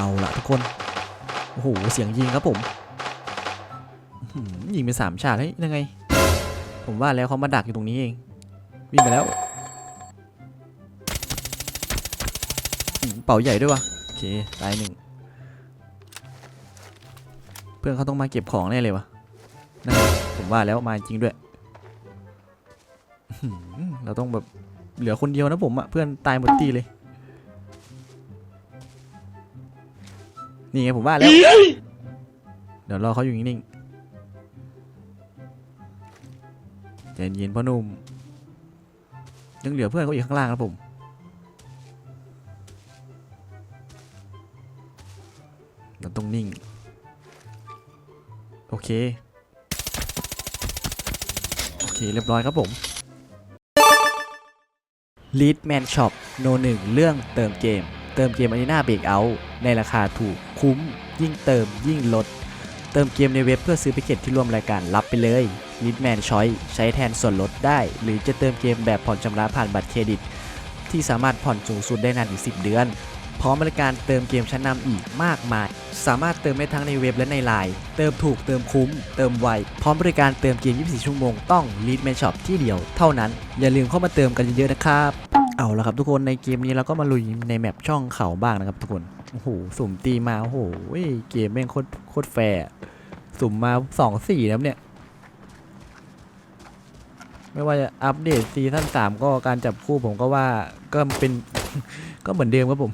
เอาละทุกคน โอ้โห เสียงยิงครับผม ยิงไปสามชาติเฮ้ยยังไง ผมว่าแล้วเขามาดักอยู่ตรงนี้เอง วิ่งไปแล้ว เป่าใหญ่ด้วยวะโอเค ตายหนึ่ง เพื่อนเขาต้องมาเก็บของแน่เลยวะนั่นผมว่าแล้วมาจริงด้วย เราต้องแบบเหลือคนเดียวนะผมอะเพื่อนตายหมดตีเลย นี่ไงผมว่าแล้ว เดี๋ยวรอเขาอยู่นิ่งๆใจเย็นพ่อหนุ่มยังเหลือเพื่อนเขาอีกข้างล่างนะผม เราต้องนิ่ง โอเค โอเค เรียบร้อยครับผม Lead Man Shop โนหนึ่งเรื่องเติมเกม เติมเกมอารีนาเบรกเอาในราคาถูก คุ้ม ยิ่งเติม ยิ่งลด เติมเกมในเว็บเพื่อซื้อแพ็กเกจที่ร่วมรายการรับไปเลย Lead Man Choice ใช้แทนส่วนลดได้ หรือจะเติมเกมแบบผ่อนชำระผ่านบัตรเครดิต ที่สามารถผ่อนสูงสุดได้นานถึง 10 เดือน พร้อมบริการเติมเกมชั้นนำอีกมากมาย สามารถเติมได้ทั้งในเว็บและในไลน์เติมถูกเติมคุ้ม เติมไว พร้อมบริการเติมเกม 24 ชั่วโมงต้อง Lead Man Shop ที่เดียวเท่านั้น อย่าลืมเข้ามาเติมกันเยอะๆนะครับเอาละครับทุกคนในเกมนี้เราก็มาลุยในแมปช่องเขาบ้างนะครับทุกคน โอ้โหสุ่มตีมาโอ้โหเกมแม่งโคตรโคตรแฟร์สุ่มมาสองสี่แล้วเนี่ย ไม่ว่าจะอัปเดตซีซั่นสามก็การจับคู่ผมก็ว่าก็เป็น ก็เหมือนเดิมครับผม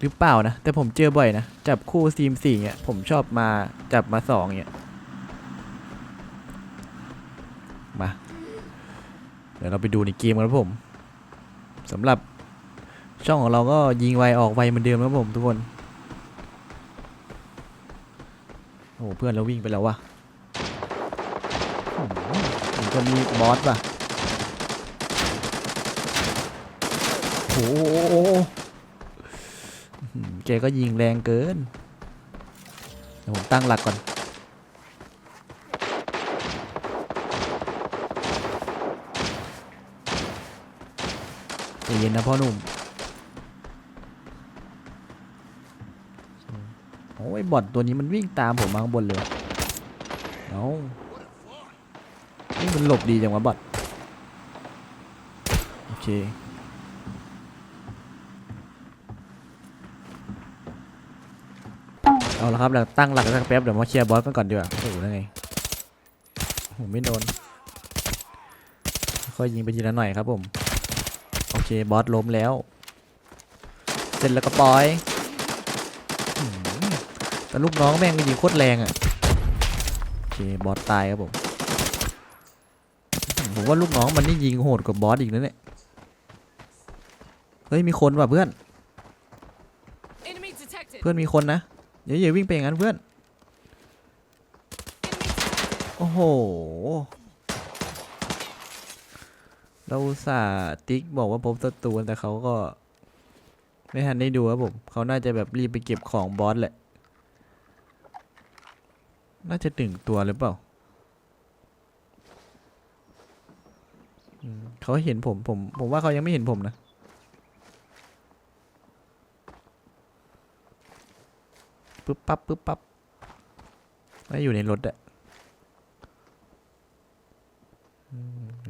หรือเปล่านะ แต่ผมเจอบ่อยนะ จับคู่ซีมสี่เนี่ยผมชอบมาจับมาสองเนี่ยมา เดี๋ยวเราไปดูในเกมกันครับผมสำหรับ ช่องของเราก็ยิงไวออกไวเหมือนเดิมครับผมทุกคน โอ้เพื่อนเราวิ่งไปแล้ววะมผมก็มีบอสป่ะโอ้โหแกก็ยิงแรงเกินเดี๋ยวผมตั้งหลักก่อนใจเย็นนะพ่อหนุ่ม โอ้ยบอทตัวนี้มันวิ่งตามผมมาข้างบนเลยเอานี่มันหลบดีจังวะบอทโอเคเอาละครับเราตั้งหลักกันสักแป๊บเดี๋ยวมาเคลียร์บอสกันก่อนดีกว่าโอ้โหนั่นไงโอ้โหไม่โดนค่อยยิงไปทีละหน่อยครับผม โอเคบอสล้มแล้ว เสร็จแล้วก็ปล่อย แต่ลูกน้องแม่งก็ยิงโคตรแรงอะ่ะโอเคบอสตายครับผมผมว่าลูกน้องมันนี่ยิงโหดกว่าบอสอีกนะเนี่ยเฮ้ยมีคนว่ะเพื่อน Enemy detected. เพื่อนมีคนนะอย่าอย่าวิ่งไปอย่างนั้นเพื่อนโอ้โหเราอุตส่าห์ติ๊กบอกว่าพบศัตรูแต่เขาก็ ไม่ทันได้ดูครับผมเขาน่าจะแบบรีบไปเก็บของบอสแหละ น่าจะถึงตัวหรือเปล่าเขาเห็นผมผม ผมว่าเขายังไม่เห็นผมนะ ปึ๊บปั๊บปึ๊บปั๊บไม่อยู่ในรถอะ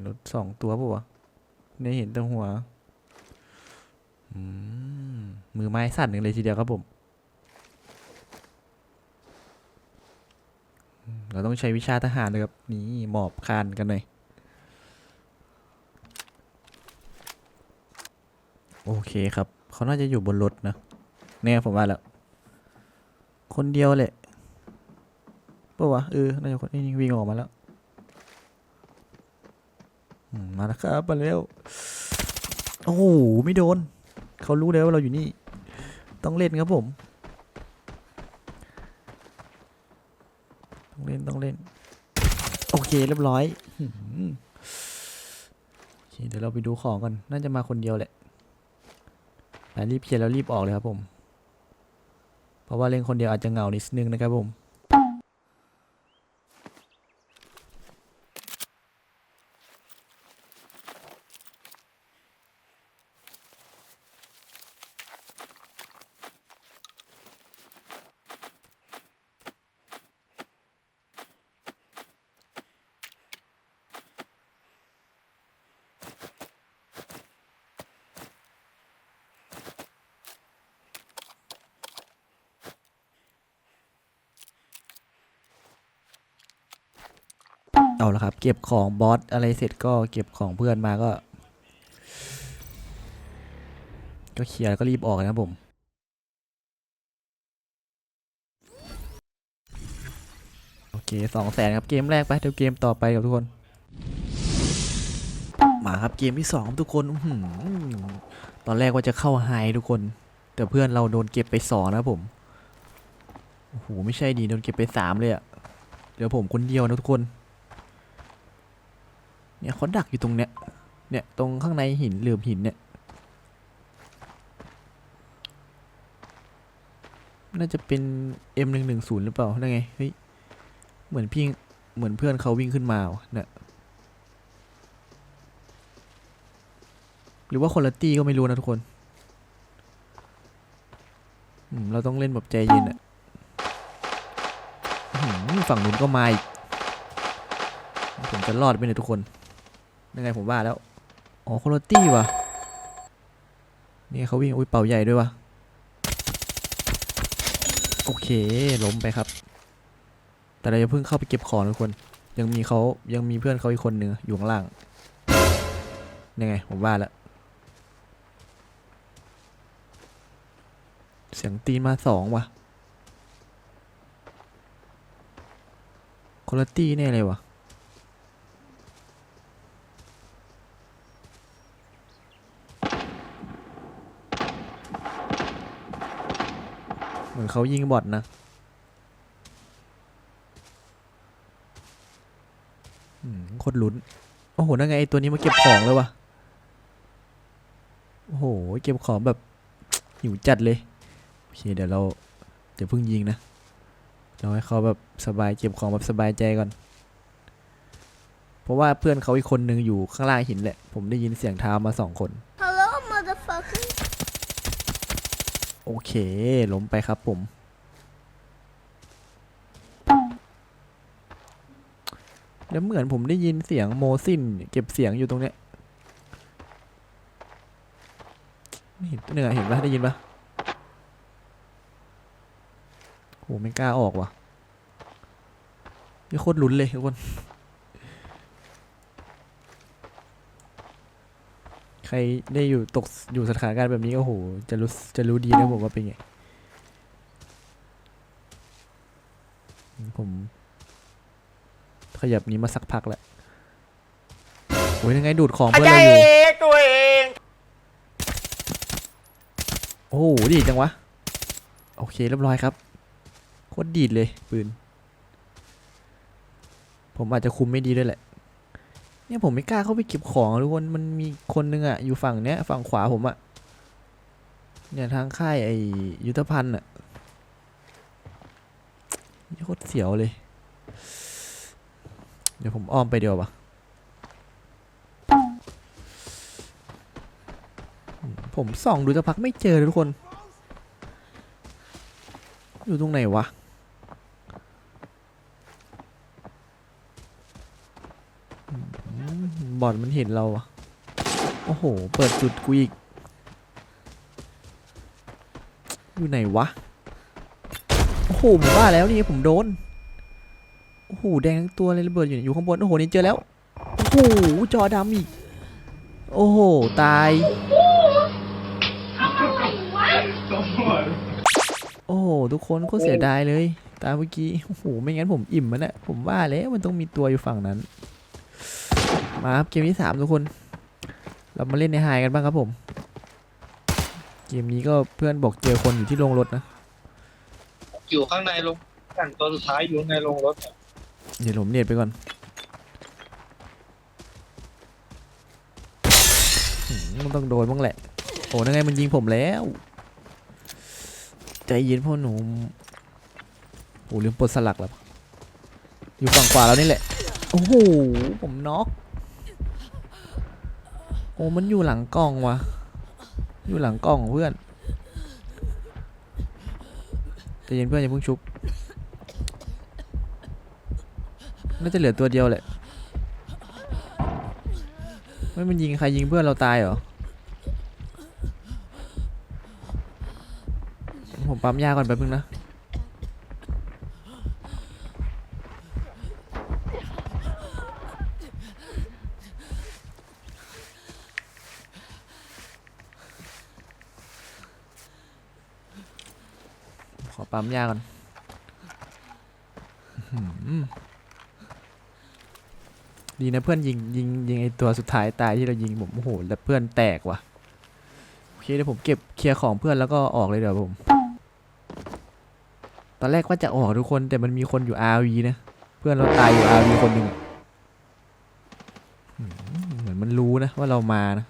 รถสองตัวปะวะเนี่เห็นตัวหัวมมือไม้สั่นหนึ่งเลยทีเดียวครับผมอืม เราต้องใช้วิชาทหารเลยครับ นี่หมอบคานกันหน่อย โอเคครับ เขาน่าจะอยู่บนรถนะ เนี่ยผมว่าแล้ว คนเดียวแหละปะวะเออ น่าจะคนนี้วิ่งออกมาแล้วมมาแล้วครับ มาแล้ว โอ้โห ไม่โดน เขารู้แล้วว่าเราอยู่นี่ ต้องเล่นครับผม ต้องเล่น ต้องเล่น โอ เคเรียบร้อยโอเคเดี๋ยวเราไปดูของกันน่าจะมาคนเดียวแหละแต่รีบเคลียร์แล้วรีบออกเลยครับผม เพราะว่าเล่นคนเดียวอาจจะเหงานิดนึงนะครับผม เอาละครับ เก็บของบอสอะไรเสร็จก็เก็บของเพื่อนมาก็ ก็เคลียร์แล้วก็รีบออกนะครับผมโอเคสองแสนครับเกมแรกไปเดี๋ยวเกมต่อไปกับทุกคน มาครับเกมที่สองทุกคนอืตอนแรกว่าจะเข้าไฮทุกคน แต่เพื่อนเราโดนเก็บไปสองนะผมโอ้โหไม่ใช่ดีโดนเก็บไปสามเลยอะเดี๋ยวผมคนเดียวนะทุกคน เนี่ยเขาดักอยู่ตรงเนี้ย เนี่ยตรงข้างในหินเหลือบหินเนี่ย น่าจะเป็น M110 หรือเปล่านั่นไง เฮ้ย เหมือนพี่เหมือนเพื่อนเขาวิ่งขึ้นมาว่ะเนี่ยหรือว่าคนละตี้ก็ไม่รู้นะทุกคนอืมเราต้องเล่นแบบใจเย็นอะฝั่งนู้นก็มาอีกผมจะรอดไปเนี่ยทุกคน ยังไงผมว่าแล้ว อ๋อคนละตี้ว่ะ นี่เขาวิ่ง อุ้ยเป่าใหญ่ด้วยว่ะ โอเค ล้มไปครับ แต่เราอย่าเพิ่งเข้าไปเก็บของทุกคน ยังมีเขายังมีเพื่อนเขาอีกคนหนึ่งอยู่ข้างล่าง ยังไง ผมว่าแล้วเสียงตีนมาสองว่ะคนละตี้แน่เลยว่ะหมือน เขายิงบอทนะโคตรลุ้น โอ้โห นั่นไงไอตัวนี้มาเก็บของเลยวะโอ้โห เก็บของแบบหิวจัดเลย โอเค เดี๋ยวเราเดี๋ยวเพิ่งยิงนะ เราให้เขาแบบสบายเก็บของแบบสบายใจก่อน เพราะว่าเพื่อนเขาอีกคนนึงอยู่ข้างล่างหินแหละ ผมได้ยินเสียงเท้ามาสองคน โอเคล้มไปครับผม แล้วเหมือนผมได้ยินเสียงโมซินเก็บเสียงอยู่ตรงเนี้ยไม่เห็นตัวหนึ่อะเห็นปะได้ยินปะโหไม่กล้าออกว่ะนี่โคตรลุ้นเลยทุกคน ใครได้อยู่ตกอยู่สถานการณ์แบบนี้ก็โหจะรู้จะรู้ดีนะผมว่าเป็นไง ผม ขยับนี้มาสักพักแล้วโอ้ยยังไงดูดของเพื่อนเราอยู่ตัวเองโอ้โหดีจังวะ โอเคเรียบร้อยครับโคตรดีดเลยปืน ผมอาจจะคุมไม่ดีด้วยแหละ เนี่ยผมไม่กล้าเข้าไปเก็บของทุกคนมันมีคนนึงอะอยู่ฝั่งเนี้ยฝั่งขวาผมอะเนี่ยทางค่ายไอยุทธภัณฑ์อะโคตรเสียวเลย เดี๋ยวผมอ้อมไปเดียวปะผมส่องดูสักพักไม่เจอเลยทุกคน อยู่ตรงไหนวะ อืม บอดมันเห็นเราอะโอ้โห เปิดจุดกูอีก อยู่ไหนวะ โอ้โหผมว่าแล้วนี่ผมโดน โอ้โห แดงทั้งตัวเลยระเบิดอยู่อยู่ข้างบน โอ้โห นี่เจอแล้ว โอ้โห จอดำอีก โอ้โห ตาย โอ้โห ทุกคนก็เสียดายเลย ตาเมื่อกี้ โอ้โห ไม่งั้นผมอิ่มมันอะผมว่าแล้วมันต้องมีตัวอยู่ฝั่งนั้น มาครับเกมที่สามทุกคน เรามาเล่นในไฮกันบ้างครับผม เกมนี้ก็เพื่อนบอกเจอคนอยู่ที่โรงรถนะ อยู่ข้างในลงแต่งตัวสุดท้ายอยู่ข้างในลงรถอะเดี๋ยวผมเน็ตไปก่อนหืมมันต้องโดนบ้างแหละ โอ้นั่นไงมันยิงผมแล้ว ใจเย็นพ่อหนุ่มโอ้ลืมปลดสลักแล้ว อยู่ฝั่งขวาแล้วนี่แหละ โอ้โห ผมน็อกโอ้มันอยู่หลังกล้องวะอยู่หลังกล้องของเพื่อนใจเย็นเพื่อนอย่าเพิ่งชุบน่าจะเหลือตัวเดียวแหละไม่มันยิงใครยิงเพื่อนเราตายเหรอผมปั๊มยาก่อนแป๊บนึงนะ อปั๊มยาก่อนดีนะเพื่อนยิงยิงยิงไอตัวสุดท้ายตายที่เรายิงผมโอ้โหแล้วเพื่อนแตกว่ะโอเคเดี๋ยวผมเก็บเคลียร์ของเพื่อนแล้วก็ออกเลยเดี๋ยวผม ตอนแรกว่าจะออกทุกคนแต่มันมีคนอยู่ RV นะ เพื่อนเราตายอยู่ RV คนหนึ่งเหมือนมันรู้นะว่าเรามานะ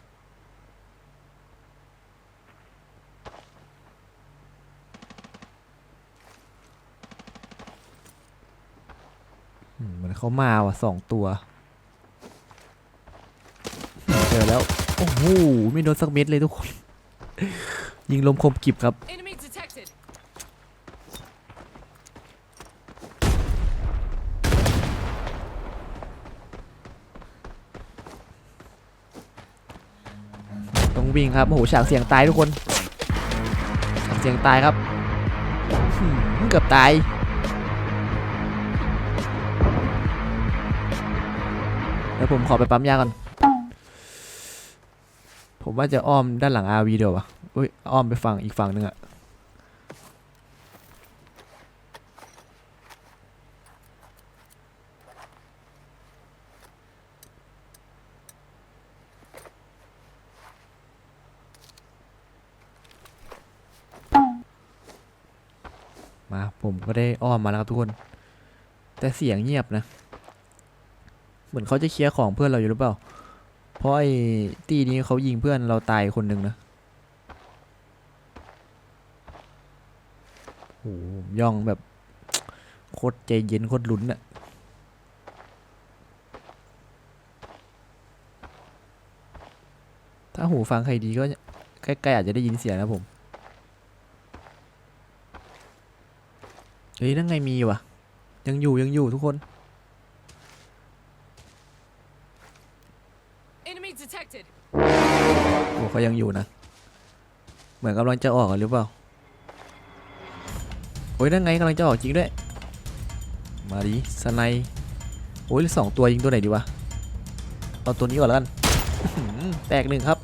เหมือนเขามาว่ะสองตัวอืมเจอแล้ว โอ้โหไม่โดนสักเม็ดเลยทุกคน ยิงลมคมกริบครับ Enemy detected. ต้องวิ่งครับ โอ้โหฉากเสียงตายทุกคน ฉากเสียงตายครับหืมเกือบตาย แล้วผมขอไปปั๊มยาก่อน ผมว่าจะอ้อมด้านหลัง RV เดียววะอุ้ยอ้อมไปฝั่งอีกฝั่งหนึงอะมาผมก็ได้อ้อมมาแล้วครับทุกคน แต่เสียงเงียบนะ เหมือนเขาจะเคลียร์ของเพื่อนเราอยู่หรือเปล่า เพราะไอ้ตีนี้เขายิงเพื่อนเราตายคนหนึ่งนะโอ้ย่องแบบโคตรใจเย็นโคตรลุ้นอะถ้าหูฟังใครดีก็ใกล้ๆอาจจะได้ยินเสียงนะผม เฮ้ยนั่นไงมีวะยังอยู่ยังอยู่ทุกคน Enemy detected. โอ้เขายังอยู่นะ เหมือนกำลังจะออกหรือเปล่า โอ้ยนั่นไงกำลังจะออกจริงด้วย มาดิสไนด์โอ้ยสองตัวยิงตัวไหนดีวะ เอาตัวนี้ก่อนแล้วกัน แตกหนึ่งครับ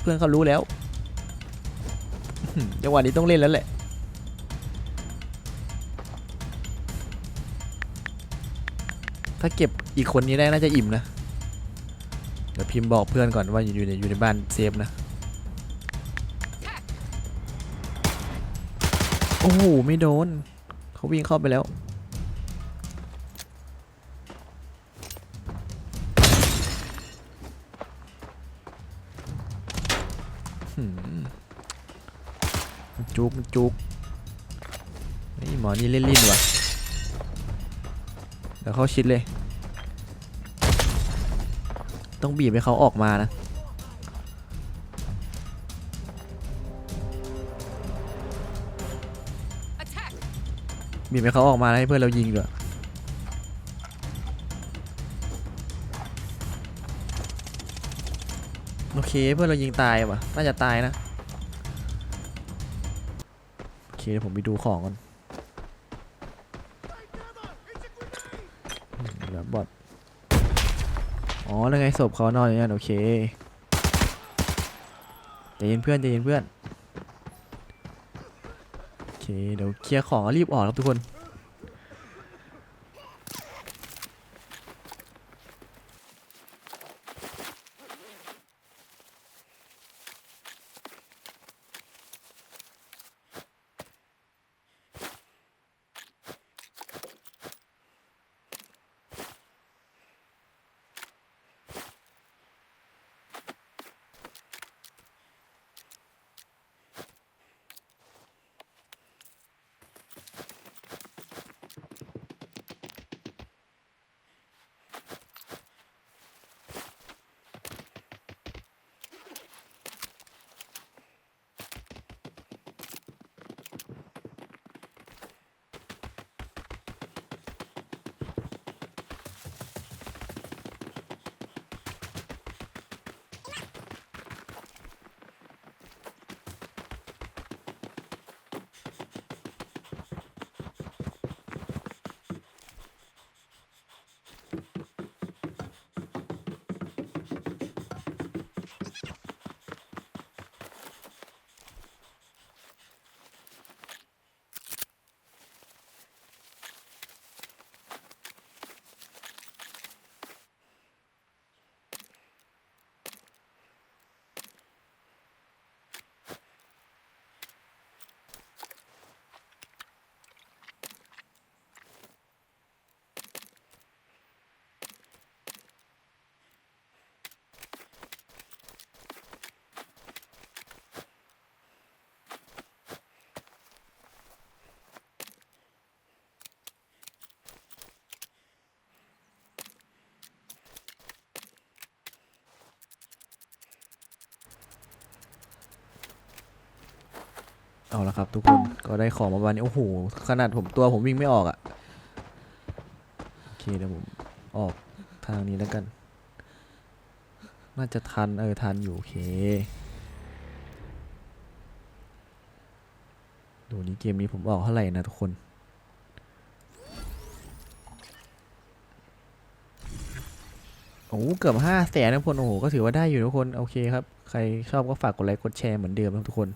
เพื่อนเขารู้แล้ว จังหวะนี้ต้องเล่นแล้วแหละ ถ้าเก็บอีกคนนี้ได้น่าจะอิ่มนะ เดี๋ยวพิมพ์บอกเพื่อนก่อนว่าอยู่ในอยู่ในบ้านเซฟนะ โอ้โห ไม่โดน เขาวิ่งเข้าไปแล้ว จุกจุกนี่หมอนี่เล่นลิ้นว่ะเดี๋ยวเข้าชิดเลย ต้องบีบให้เขาออกมานะ บีบให้เขาออกมาให้เพื่อนเรายิงด้วยโอเคเพื่อนเรายิงตายว่ะ น่าจะตายนะ โอเคเดี๋ยวผมไปดูของก่อนอืมเหลือบอด อ๋อแล้วไงศพเขานอนอย่างนั้นโอเคใจเย็นเพื่อนใจเย็นเพื่อน โอเค เดี๋ยวเคลียร์ของรีบออกครับทุกคน เอาละครับทุกคนก็ได้ของมาวันนี้โอ้โหขนาดผมตัวผมวิ่งไม่ออกอะ่ะโอเคเดี๋ยวผมออกทางนี้แล้วกัน น่าจะทันเออทันอยู่โอเคดูนี้เกมนี้ผมออกเท่าไหร่นะทุกคนโอ้โหเกือบห้าแสนนะทุกคนโอ้โหก็ถือว่าได้อยู่ทุกคนโอเคครับ ใครชอบก็ฝากกดไลค์กดแชร์เหมือนเดิมนะทุกคน